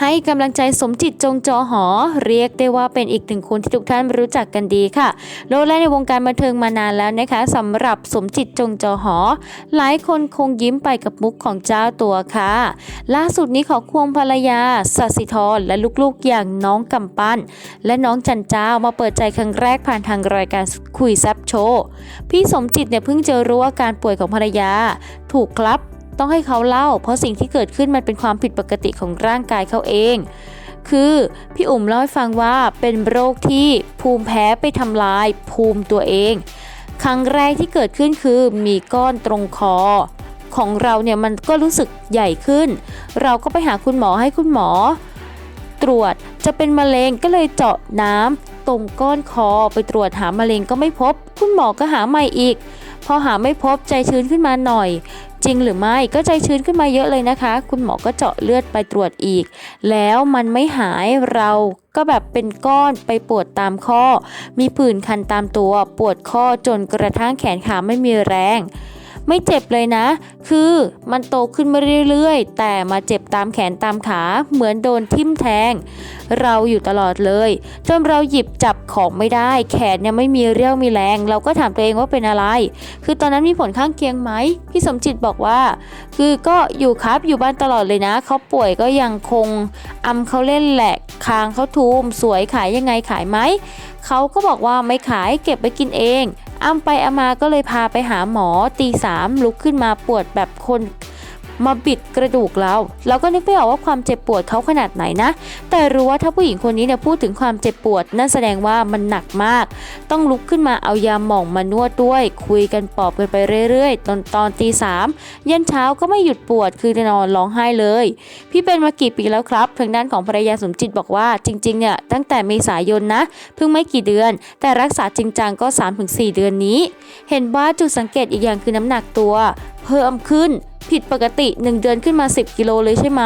ให้กำลังใจสมจิตจงจอหอ เรียกได้ว่าเป็นอีกหนึ่งคนที่ทุกท่านรู้จักกันดีค่ะโลดแล่ในวงการบันเทิงมานานแล้วนะคะสำหรับสมจิตจงจอหอ หลายคนคงยิ้มไปกับมุกของเจ้าตัวค่ะ ล่าสุดนี้ขอควงภรรยาสัสิธรและลูกๆอย่างน้องกำปั้น และน้องจันเจ้ามาเปิดใจครั้งแรกผ่านทางรายการคุยแซบโชว์พี่สมจิตเนี่ยเพิ่งจะรู้ว่าการป่วยของภรรยา ถูกครับ ต้องให้เขาเล่า เพราะสิ่งที่เกิดขึ้นมันเป็นความผิดปกติของร่างกายเขาเอง คือพี่อุ๋มเล่าให้ฟังว่าเป็นโรคที่ภูมิแพ้ไปทำลายภูมิตัวเอง ครั้งแรกที่เกิดขึ้นคือมีก้อนตรงคอของเราเนี่ยมันก็รู้สึกใหญ่ขึ้น เราก็ไปหาคุณหมอให้คุณหมอ ตรวจจะเป็นมะเร็งก็เลยเจาะน้ำตรงก้อนคอไปตรวจหามะเร็งก็ไม่พบ คุณหมอก็หาใหม่อีก พอหาไม่พบใจชื้นขึ้นมาหน่อย จริงหรือไม่ก็ใจชื้นขึ้นมาเยอะเลยนะคะ คุณหมอก็เจาะเลือดไปตรวจอีก แล้วมันไม่หายเราก็แบบเป็นก้อนไปปวดตามข้อ มีผื่นคันตามตัวปวดข้อจนกระทั่งแขนขาไม่มีแรง ไม่เจ็บเลยนะ คือมันโตขึ้นมาเรื่อยๆ แต่มาเจ็บตามแขนตามขาเหมือนโดนทิ่มแทง เราอยู่ตลอดเลย จนเราหยิบจับของไม่ได้ แขนเนี่ยไม่มีเรี่ยวมีแรง เราก็ถามตัวเองว่าเป็นอะไร คือตอนนั้นมีผลข้างเคียงไหมพี่สมจิตบอกว่า คือก็อยู่ครับอยู่บ้านตลอดเลยนะเขาป่วยก็ยังคงอำเขาเล่นแหละคางเขาทูมสวยขายยังไงขายไหมเขาก็บอกว่าไม่ขายเก็บไปกินเอง อ้ำไปอามาก็เลยพาไปหาหมอตีสามลุกขึ้นมาปวดแบบคน มาบิดกระดูกเรา เราก็นึกไม่ออกว่าความเจ็บปวดเขาขนาดไหนนะ แต่รู้ว่าถ้าผู้หญิงคนนี้เนี่ยพูดถึงความเจ็บปวด นั่นแสดงว่ามันหนักมาก ต้องลุกขึ้นมาเอายาหม่องมานวดด้วย คุยกันปอบกันไปเรื่อยๆ ตอนตอนตีสามยันเช้าก็ไม่หยุดปวดคือนอนร้องไห้เลย พี่เป็นมากี่ปีแล้วครับทางด้านของภรรยาสมจิตบอกว่าจริงๆเนี่ยตั้งแต่เมษายนนะเพิ่งไม่กี่เดือน แต่รักษาจริงจังก็ 3-4 เดือนนี้ เห็นว่าจุดสังเกตอีกอย่างคือน้ำหนักตัว เพิ่มขึ้น ผิดปกติ 1 เดือนขึ้นมา 10 กิโลเลยใช่ไหม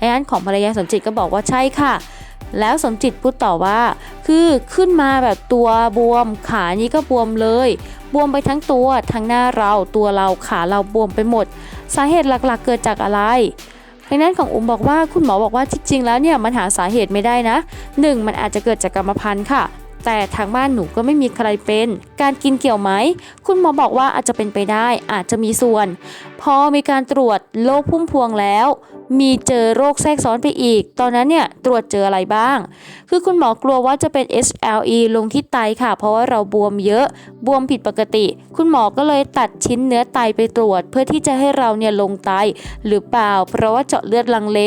ดังนั้นของภรรยาสมจิตก็บอกว่าใช่ค่ะ แล้วสมจิตพูดต่อว่า คือขึ้นมาแบบตัวบวมขานี้ก็บวมเลย บวมไปทั้งตัวทั้งหน้าเราตัวเราขาเราบวมไปหมด สาเหตุหลักๆ เกิดจากอะไรดังนั้นของอุ้มบอกว่าคุณหมอบอกว่าจริงๆ แล้วเนี่ยมันหาสาเหตุไม่ได้นะ 1. มันอาจจะเกิดจากกรรมพันธุ์ค่ะ แต่ทางบ้านหนูก็ไม่มีใครเป็น การกินเกี่ยวไหม คุณหมอบอกว่าอาจจะเป็นไปได้อาจจะมีส่วนพอมีการตรวจโรคพุ่มพวงแล้ว มีเจอโรคแทรกซ้อนไปอีก ตอนนั้นเนี่ยตรวจเจออะไรบ้าง คือคุณหมอกลัวว่าจะเป็น SLE ลงที่ไตค่ะ เพราะว่าเราบวมเยอะบวมผิดปกติ คุณหมอก็เลยตัดชิ้นเนื้อไตไปตรวจ เพื่อที่จะให้เราเนี่ยลงไตหรือเปล่า เพราะว่าเจาะเลือดลังเล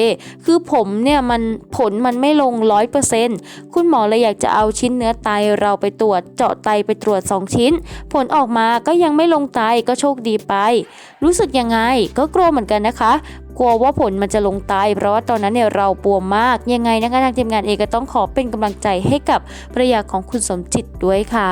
คือผมเนี่ยมันผลมันไม่ลงร้อยเปอร์เซ็นต์คุณหมอเลยอยากจะเอาชิ้นเนื้อไตเราไปตรวจ เจาะไตไปตรวจ 2 ชิ้น ผลออกมาก็ยังไม่ลงไตก็โชคดีไป รู้สึกยังไง ก็กลัวเหมือนกันนะคะ กลัวว่าผลมันจะลงตายเพราะว่าตอนนั้นเนี่ยเราปวมมากยังไงนะคะทางทีมงานเองก็ต้องขอเป็นกำลังใจให้กับภรรยาของคุณสมจิตด้วยค่ะ